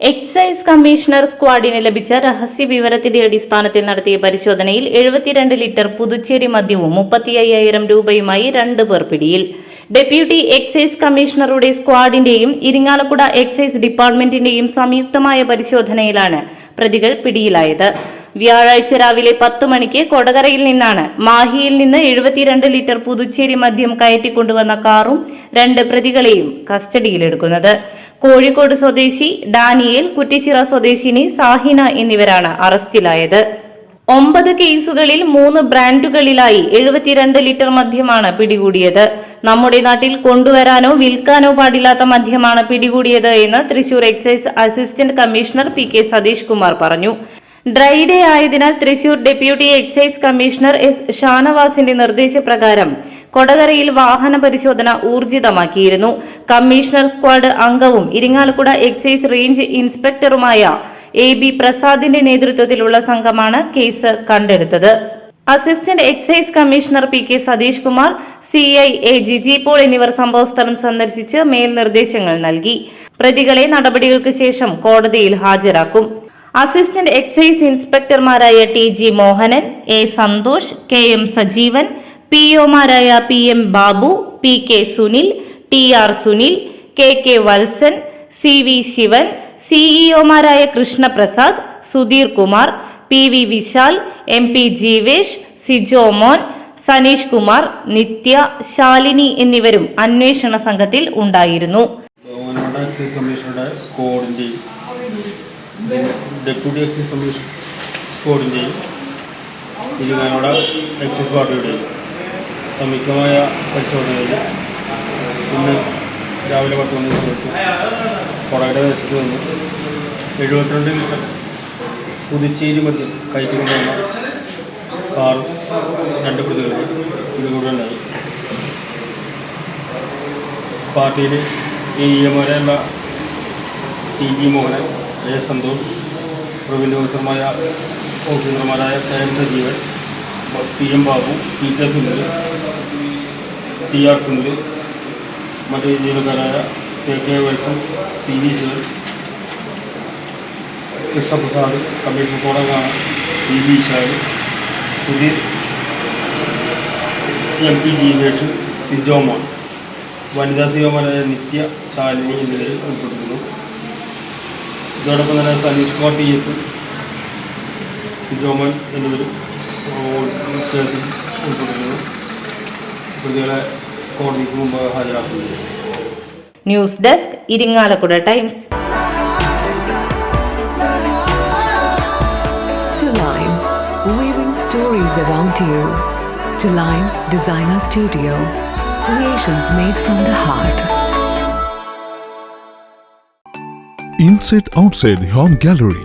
Excise commissioner സ്ക്വാഡിന് ലഭിച്ച രഹസ്യ വിവരത്തിന്റെ അടിസ്ഥാനത്തിൽ നടത്തിയ പരിശോധനയിൽ എഴുപത്തിരണ്ട് ലിറ്റർ പുതുച്ചേരി മദ്യവും മുപ്പത്തി അയ്യായിരം രൂപയുമായി രണ്ട് പേർ പിടിയിൽ. ഡെപ്യൂട്ടി എക്സൈസ് കമ്മീഷണറുടെ സ്ക്വാഡിന്റെയും ഇരിങ്ങാലക്കുട എക്സൈസ് ഡിപ്പാർട്ട്മെന്റിന്റെയും സംയുക്തമായ പരിശോധനയിലാണ് പ്രതികൾ പിടിയിലായത്. വ്യാഴാഴ്ച രാവിലെ പത്ത് മണിക്ക് കൊടകരയിൽ നിന്നാണ് മാഹിയിൽ നിന്ന് എഴുപത്തിരണ്ട് ലിറ്റർ പുതുച്ചേരി മദ്യം കയറ്റിക്കൊണ്ടുവന്ന കാറും രണ്ട് പ്രതികളെയും കസ്റ്റഡിയിലെടുക്കുന്നത്. കോഴിക്കോട് സ്വദേശി ഡാനിയേൽ കുറ്റിച്ചിറ സ്വദേശിനി സാഹിന എന്നിവരാണ് അറസ്റ്റിലായത്. ഒമ്പത് കേസുകളിൽ മൂന്ന് ബ്രാൻഡുകളിലായി എഴുപത്തിരണ്ട് ലിറ്റർ മദ്യമാണ് പിടികൂടിയത്. നമ്മുടെ നാട്ടിൽ കൊണ്ടുവരാനോ വിൽക്കാനോ പാടില്ലാത്ത മദ്യമാണ് പിടികൂടിയത് എന്ന് Thrissur excise assistant commissioner P K Satheesh Kumar പറഞ്ഞു. ഡ്രൈ ഡേ ആയതിനാൽ Thrissur deputy excise commissioner S ഷാനവാസിന്റെ നിർദ്ദേശപ്രകാരം കൊടകരയിൽ വാഹന പരിശോധന ഊർജിതമാക്കിയിരുന്നു. കമ്മീഷണർ സ്ക്വാഡ് അംഗവും ഇരിങ്ങാലക്കുട എക്സൈസ് റേഞ്ച് ഇൻസ്പെക്ടറുമായ എ ബി പ്രസാദിന്റെ നേതൃത്വത്തിലുള്ള സംഘമാണ് കേസ് കണ്ടെടുത്തത്. Assistant excise commissioner P K Satheesh Kumar C I A G G Paul എന്നിവർ സംഭവസ്ഥലം സന്ദർശിച്ച് മേൽനിർദ്ദേശങ്ങൾ നൽകി. പ്രതികളെ നടപടികൾക്ക് ശേഷം കോടതിയിൽ ഹാജരാക്കും. Assistant excise ഇൻസ്പെക്ടർമാരായ T G Mohanan A Santhosh K M Sajeevan P ഒമാരായ P M Babu P K Sunil T R Sunil K K Valsan C V Shivan സിഇഒമാരായ Krishnaprasad Sudheer Kumar P V Vishal M P Jeevesh Sijo Mon Saneesh Kumar Nithya Shalini എന്നിവരും അന്വേഷണ സംഘത്തിൽ ഉണ്ടായിരുന്നു. Deputy excise commission സ്ക്വാഡിന്റെയും ഇരിങ്ങാനോട് excise പാർട്ടിയുടെയും സംയുക്തമായ പരിശോധനയിൽ ഇന്ന് രാവിലെ പത്ത് മണി സമയത്ത് കൊടകര ദേശത്ത് നിന്ന് എഴുപത്തിരണ്ട് ലിറ്റർ പുതുച്ചേരി മദ്യം കയറ്റിക്കൊണ്ടുവന്ന കാറും രണ്ട് പ്രതികളെ പിടികൂടുകയുണ്ടായി പാർട്ടിയിൽ A E എമാരെയുള്ള T G Mohanan A Santhosh Praveen ഓഫീസർമാരായ ഓഫീസർമാരായ K M Sajeevan P M Babu ടീച്ചേഴ്സുണ്ട് T R ഉണ്ട് മറ്റ് ജീവനക്കാരായ K K വൈഫൻ C V Shivan Krishnaprasad commission കോടകാണ് T V ശാലി സുധീർ എം പി ജീവേഷ് സിജോമ വനിതാ സിഒമാരായ നിത്യ ശാലിനി എന്നിവരെ ഉൾപ്പെടുത്തുന്നു ഇതോടൊപ്പം തന്നെ സനീഷ് കുമാർ ടി എസ് സിജോമൻ എന്നിവരും ഉൾ- കേസിൽ പ്രതികളെ കോടതിക്ക് മുമ്പ് ഹാജരാക്കുന്നു news desk Irinjalakuda times To weaving stories around you. To Line Designer Studio, creations made from the heart. Inside Outside Home gallery